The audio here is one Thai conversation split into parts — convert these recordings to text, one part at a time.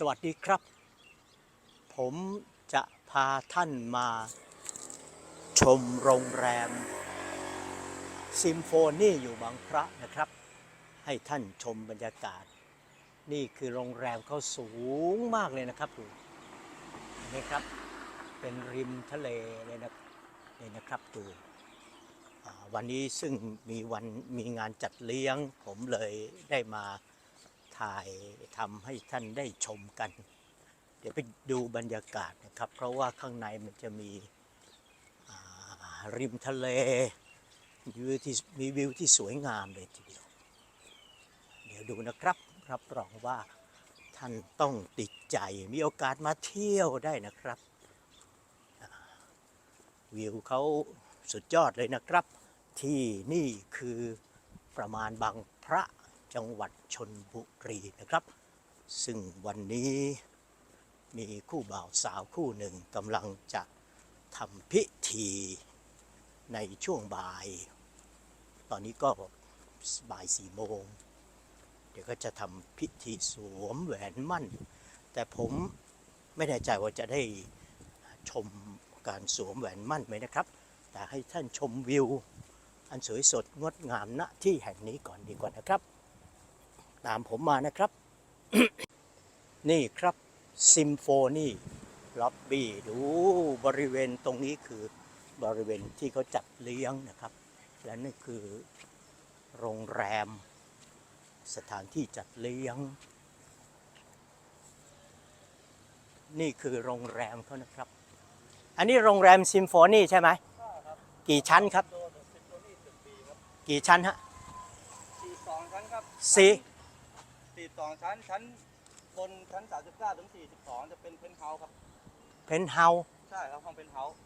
สวัสดีครับ ผมจะพาท่านมาชมโรงแรม ซิมโฟนีอยู่บางพระนะครับ ให้ท่านชมบรรยากาศ นี่คือโรงแรมเขาสูงมากเลยนะครับดูนไหมครับเป็นริมทะเลเลยนะนี่นะครับดูวันนี้ซึ่งมีวันมีงานจัดเลี้ยง ผมเลยได้มา ถ่ายทำให้ท่านได้ชมกัน เดี๋ยวไปดูบรรยากาศนะครับ เพราะว่าข้างในมันจะมีริมทะเลมีวิวที่มีวิวที่สวยงามเลยทีเดียว เดี๋ยวดูนะครับรับรองว่าท่านต้องติดใจมีโอกาสมาเที่ยวได้นะครับ วิวเขาสุดยอดเลยนะครับ ที่นี่คือประมาณบางพระ จังหวัดชนบุรีนะครับ ซึ่งวันนี้มีคู่บ่าวสาวคู่หนึ่งกำลังจะทำพิธีในช่วงบ่าย ตอนนี้ก็บ่ายสี่โมง เดี๋ยวก็จะทำพิธีสวมแหวนมั่น แต่ผมไม่แน่ใจว่าจะได้ชมการสวมแหวนมั่นไหมนะครับ แต่ให้ท่านชมวิว อันสวยสดงดงามณที่แห่งนี้ก่อนดีกว่านะครับ ตามผมมานะครับ นี่ครับซิมโฟนีล็อบบี้ดูบริเวณตรงนี้คือบริเวณที่เขาจัดเลี้ยงนะครับ และนี่คือโรงแรม สถานที่จัดเลี้ยง นี่คือโรงแรมเขานะครับ อันนี้โรงแรมซิมโฟนีใช่ไหมกี่ชั้นครับโดนสิบตัวนี้สิบปีครับกี่ชั้นฮะสี่สองชั้นครับสี่ สี่สองชั้น ชั้นบนชั้นสามสิบเก้าถึงสี่สิบสองจะเป็นเพนท์เฮาส์ครับ เพนท์เฮาส์ใช่ครับห้องเพนท์เฮาส์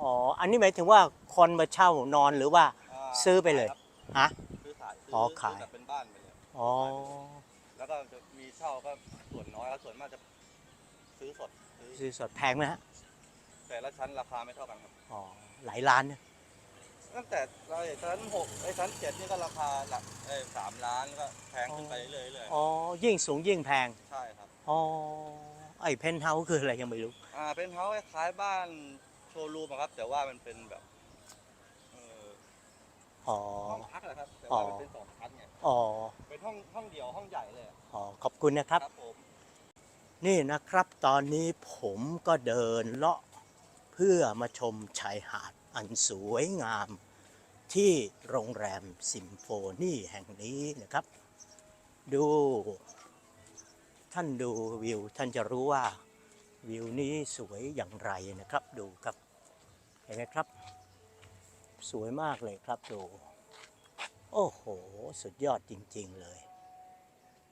อ๋อ อันนี้หมายถึงว่าคนมาเช่านอนหรือว่าาซื้อไปเลยขายครับฮะ ซื้อขายซื้อ๋อขาย ซื้แบบเป็นบ้านไปเลยอ๋อ แล้วก็จะมีเช่าก็ส่วนน้อยแล้วส่วนมากจะซื้อสดซื้อซื้อสดแพงไหมฮะ แต่ละชั้นราคาไม่เท่ากันครับ อ๋อ หลายล้านเนี่ย ตั้งแต่เราชั้นหกไอ้ชั้นเจ็ดนี่ก็ราคาหลักเอ้ยสามล้านก็แพงขึ้นไปเรื่อยๆเรื่อยอ๋อ ยิ่งสูงยิ่งแพง ใช่ครับอ๋อ ไอ้เพนท์เฮาส์คืออะไรยังไม่รู้ อ่าเป็นเฮาส์คล้ายๆบ้านโชว์รูมอะครับ แต่ว่ามันเป็นแบบเอ่ออ๋อ ห้องพักเหรอครับแต่อ๋อว่ามันเป็นสองชั้นไงอ๋อ เป็นห้องห้องเดียวห้องใหญ่เลยอะอ๋อ ขอบคุณนะครับ ผมนี่นะครับ ตอนนี้ผมก็เดินเลาะเพื่อมาชมชายหาด อันสวยงามที่โรงแรมซิมโฟนีแห่งนี้นะครับ ดู ท่านดูวิว ท่านจะรู้ว่าวิวนี้สวยอย่างไรนะครับ ดูครับ เห็นไหมครับ สวยมากเลยครับดู โอ้โห สุดยอดจริง ๆเลย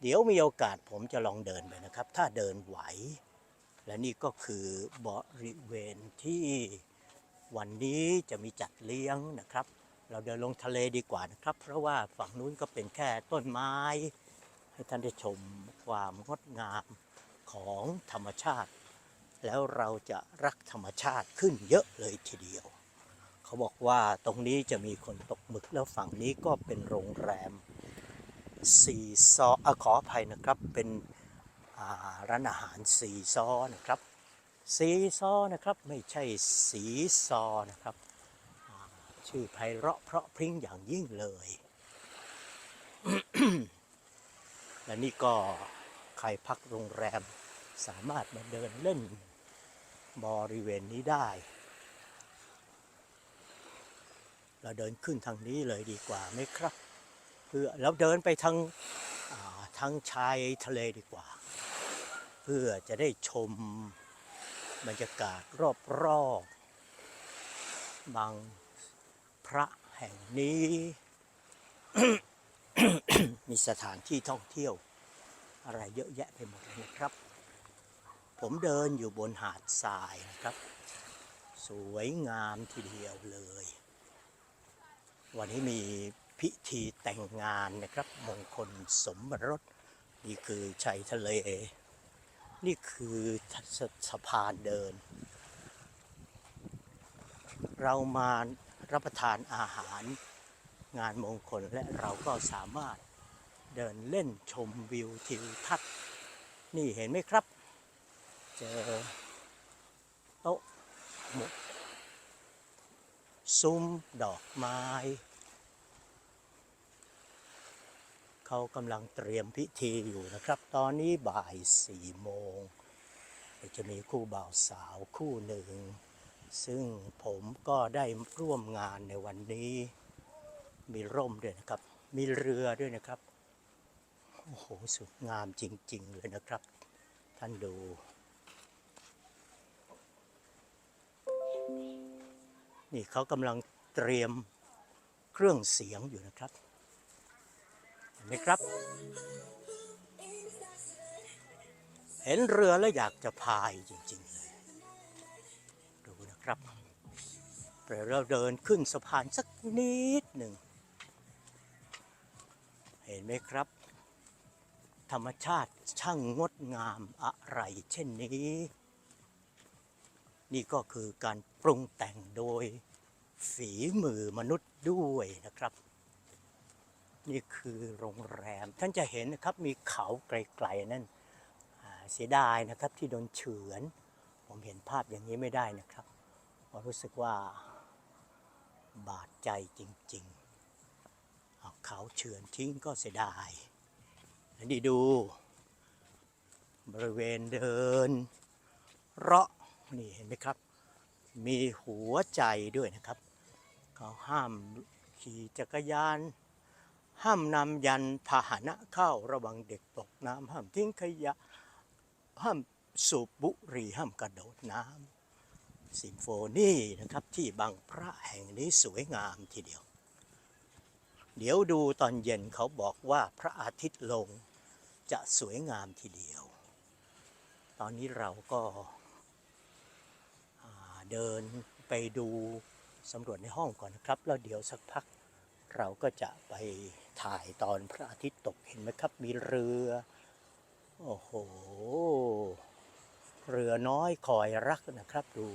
เดี๋ยวมีโอกาสผมจะลองเดินไปนะครับ ถ้าเดินไหว และนี่ก็คือบริเวณที่ วันนี้จะมีจัดเลี้ยงนะครับ เราเดินลงทะเลดีกว่านะครับ เพราะว่าฝั่งนู้นก็เป็นแค่ต้นไม้ ให้ท่านได้ชมความงดงามของธรรมชาติ แล้วเราจะรักธรรมชาติขึ้นเยอะเลยทีเดียว เขาบอกว่าตรงนี้จะมีคนตกหมึกแล้วฝั่งนี้ก็เป็นโรงแรมสีซออะขออภัยนะครับเป็นร้านอาหารสีซอนะครับ สีซอนะครับไม่ใช่สีซอนะครับ ชื่อไพเราะเพราะพริ้งอย่างยิ่งเลย และนี่ก็ใครพักโรงแรมสามารถมาเดินเล่นบริเวณนี้ได้ เราเดินขึ้นทางนี้เลยดีกว่าไหมครับ เพื่อเราเดินไปทางทางชายทะเลดีกว่า เพื่อจะได้ชม บรรยากาศรอบๆบางพระแห่งนี้ มีสถานที่ท่องเที่ยว อะไรเยอะแยะไปหมดเลยนะครับ ผมเดินอยู่บนหาดทรายนะครับ สวยงามทีเดียวเลย วันนี้มีพิธีแต่งงานนะครับ มงคลสมรสนี่คือชายทะเล นี่คือสสะพานเดิน เรามารับประทานอาหารงานมงคลและเราก็สามารถเดินเล่นชมวิวทิวทัศน์ นี่เห็นไหมครับ เจอโต๊ะหมุซุ้มดอกไม้ เขากำลังเตรียมพิธีอยู่นะครับ ตอนนี้บ่ายสี่โมงจะมีคู่บ่าวสาวคู่หนึ่ง ซึ่งผมก็ได้ร่วมงานในวันนี้ มีร่มด้วยนะครับ มีเรือด้วยนะครับ โอ้โหสวยงามจริง ๆ เลยนะครับ ท่านดูนี่เขากำลังเตรียมเครื่องเสียงอยู่นะครับ นไหมครับ เห็นเรือแล้วอยากจะพายจริง ๆ เลย ดูนะครับเราเดินขึ้นสะพานสักนิดหนึ่ง เห็นไหมครับ ธรรมชาติช่างงดงามอะไรเช่นนี้ นี่ก็คือการปรุงแต่งโดยฝีมือมนุษย์ด้วยนะครับ นี่คือโรงแรม ท่านจะเห็นนะครับมีเขาไกลๆนั่นเสียดายนะครับที่โดนเฉือน ผมเห็นภาพอย่างนี้ไม่ได้นะครับเพราะรู้สึกว่าบาดใจจริงๆเอาเขาเฉือนทิ้งก็เสียดายอันนี้ดู บริเวณเดิน เราะนี่เห็นไหมครับ มีหัวใจด้วยนะครับ เขาห้ามขี่จักรยาน ห้ามนำยันพาหนะเข้าระวังเด็กตกน้ำห้ามทิ้งขยะ ห้ามสูบบุหรี่ห้ามกระโดดน้ำซิมโฟนีนะครับที่บางพระแห่งนี้สวยงามทีเดียว เดี๋ยวดูตอนเย็นเขาบอกว่าพระอาทิตย์ลงจะสวยงามทีเดียว ตอนนี้เราก็เดินไปดูสำรวจในห้องก่อนนะครับ แล้วเดี๋ยวสักพักเราก็จะไป ถ่ายตอนพระอาทิตย์ตกเห็นไหมครับ มีเรือ โอ้โห เรือน้อยคอยรักนะครับ ดู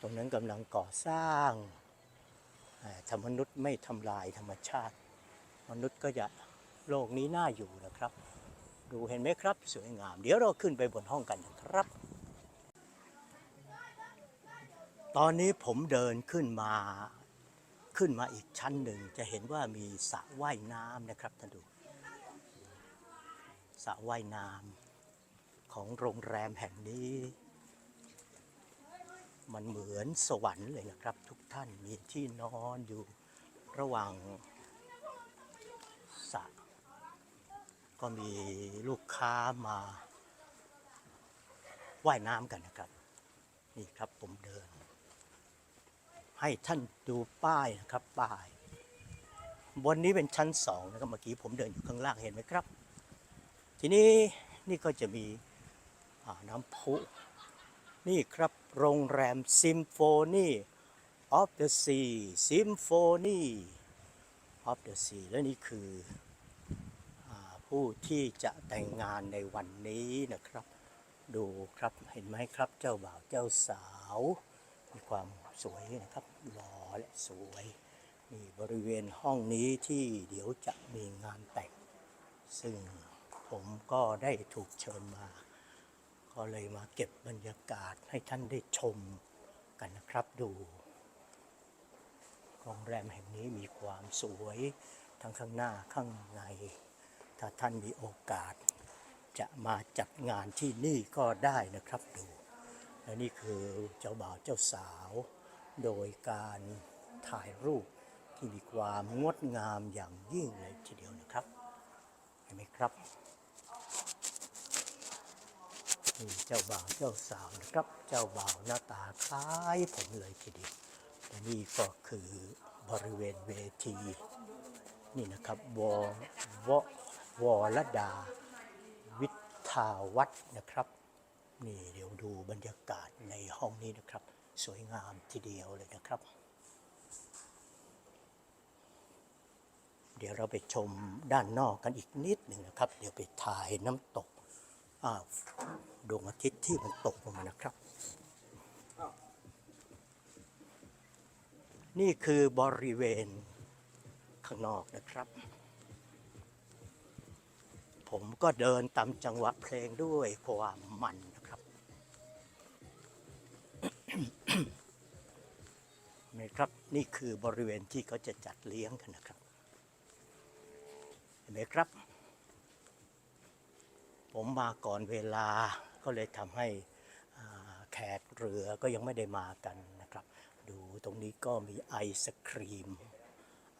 ตรงนั้นกำลังก่อสร้างอ่าถ้ามนุษย์ไม่ทำลายธรรมชาติ มนุษย์ก็จะโลกนี้น่าอยู่นะครับ ดูเห็นไหมครับ สวยงาม เดี๋ยวเราขึ้นไปบนห้องกันนะครับ ตอนนี้ผมเดินขึ้นมา ขึ้นมาอีกชั้นหนึ่งจะเห็นว่ามีสระว่ายน้ำนะครับท่านดูสระว่ายน้ำของโรงแรมแห่งนี้ มันเหมือนสวรรค์เลยนะครับ ทุกท่านมีที่นอนอยู่ระหว่างสระก็มีลูกค้ามาว่ายน้ำกันนะครับ นี่ครับผมเดิน ให้ท่านดูป้ายนะครับป้าย บนนี้เป็นชั้นสองนะครับเมื่อกี้ผมเดินอยู่ข้างล่างเห็นไหมครับ ทีนี้นี่ก็จะมีน้ำพุนี่ครับโรงแรมซิมโฟนีออฟเดอะซีซิมโฟนีออฟเดอะซีและนี่คืออผู้ที่จะแต่งงานในวันนี้นะครับ ดูครับเห็นไหมครับเจ้าบ่าวเจ้าสาว มีความ สวยนะครับหล่อและสวยนี่บริเวณห้องนี้ที่เดี๋ยวจะมีงานแต่ง ซึ่งผมก็ได้ถูกเชิญมา ก็เลยมาเก็บบรรยากาศให้ท่านได้ชมกันนะครับดูโรงแรมแห่งนี้มีความสวยทั้งข้างหน้าข้างใน ถ้าท่านมีโอกาส จะมาจัดงานที่นี่ก็ได้นะครับดู และนี่คือเจ้าบ่าวเจ้าสาว โดยการถ่ายรูปที่มีความงดงามอย่างยิ่งเลยทีเดียวนะครับ เห็นไหมครับนี่เจ้าบ่าวเจ้าสาวนะครับ เจ้าบ่าวหน้าตาคล้ายผมเลยทีเดียวและนี่ก็คือบริเวณเวที นี่นะครับวอวอวอลดา วิทาวัฒน์นะครับ นี่เดี๋ยวดูบรรยากาศในห้องนี้นะครับ สวยงามทีเดียวเลยนะครับ เดี๋ยวเราไปชมด้านนอกกันอีกนิดหนึ่งนะครับ เดี๋ยวไปถ่ายน้ำตกอ้าวดวงอาทิตย์ที่มันตกลงมานะครับ นี่คือบริเวณข้างนอกนะครับผผมก็เดินตามจังหวะเพลงด้วยความมัน ครับนี่ครับ นี่คือบริเวณที่เขาจะจัดเลี้ยงกันนะครับ เห็นไหมครับ ผมมาก่อนเวลาก็เลยทำให้แขกเรือก็ยังไม่ได้มากันนะครับ ดูตรงนี้ก็มีไอศครีม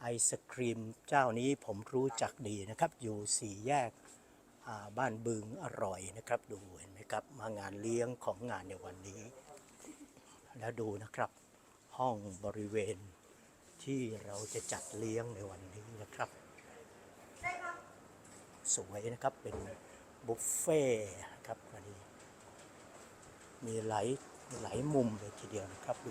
ไอศครีมเจ้านี้ผมรู้จักดีนะครับ อยู่สี่แยกบ้านบึงอร่อยนะครับ ดูเห็นไหมครับ มางานเลี้ยงของงานในวันนี้ แล้วดูนะครับ ห้องบริเวณที่เราจะจัดเลี้ยงในวันนี้นะครับ สวยนะครับเป็นบุฟเฟ่ต์ครับวันนี้ มีหลายหลายมุมเลยทีเดียวนะครับดู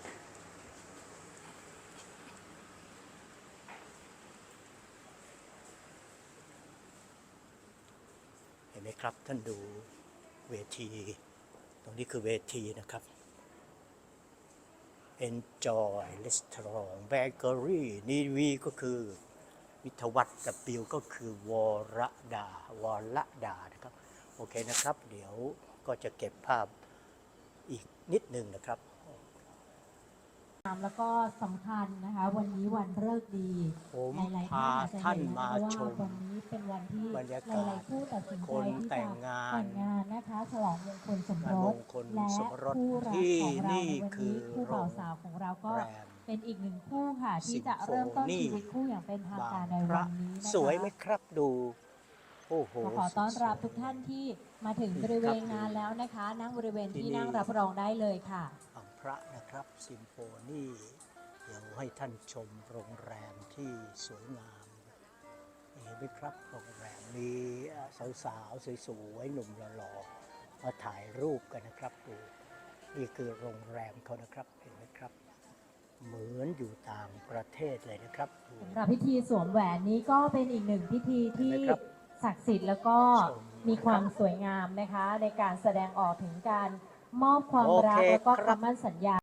เห็นไหมครับท่านดูเวที ตรงนี้คือเวทีนะครับ Enjoy Restaurant Bakery นี่วีก็คือวิทยวัฒน์กับปิวก็คือวรดาวรดานะครับ โอเคนะครับ เดี๋ยวก็จะเก็บภาพอีกนิดหนึ่งนะครับ แล้วก็สำคัญนะคะ วันนี้วันเลิกษ์ดีผมหลายๆพาท่านอาจจะท่านเห็นแล้วมาชมว่าวันนี้เป็นวันที่บรรยากาศหลายๆคู่ตัดสินใจคนที่แต่จะงงานแต่งงานนะคะฉลองมงคลสมงานรมสงคลและสมรสคู่รักที่ของเรานี่ในวันคืนี้อคู่บ่าวสาวของเราก็แรมเป็นอีกหนึ่งคู่ค่ะ ที่จะซิมโฟเริ่มต้นนี่ชีวิตคู่อย่างเป็นทางบาการงในพวัระนนี้นะคะสวยไหมครับดูโอ้โหขอขอต้อนรับทุกท่านที่มาถึงบริเวณงานแล้วนะคะ นั่งบริเวณที่ที่นี่นั่งรับรองได้เลยค่ะบาง พระนะครับซิมโฟนีเดี๋ยวให้ท่านชมโรงแรมที่สวยงาม เห็นไหมครับโรงแรมมีสาวๆสวยๆหนุ่มหล่อๆมาถ่ายรูปกันนะครับดูนี่คือโรงแรมเขานะครับเห็นไหมครับ เหมือนอยู่ต่างประเทศเลยนะครับดูสำหรับพิธีสวมแหวนนี้ก็เป็นอีกหนึ่งพิธีที่เห็นไหมครับศักดิ์สิทธิ์แล้วก็ชมมีความสวยงามนะคะ ในการแสดงออกถึงการ มอบความโอเครักแล้วก็ครับ คำมั่นสัญญา